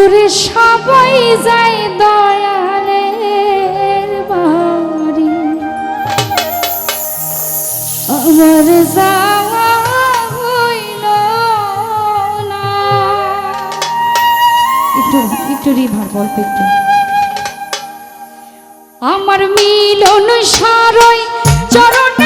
দূরে সবাই যায় দয়ালের বাড়ি। আমার আমার মিলন সারই চরণ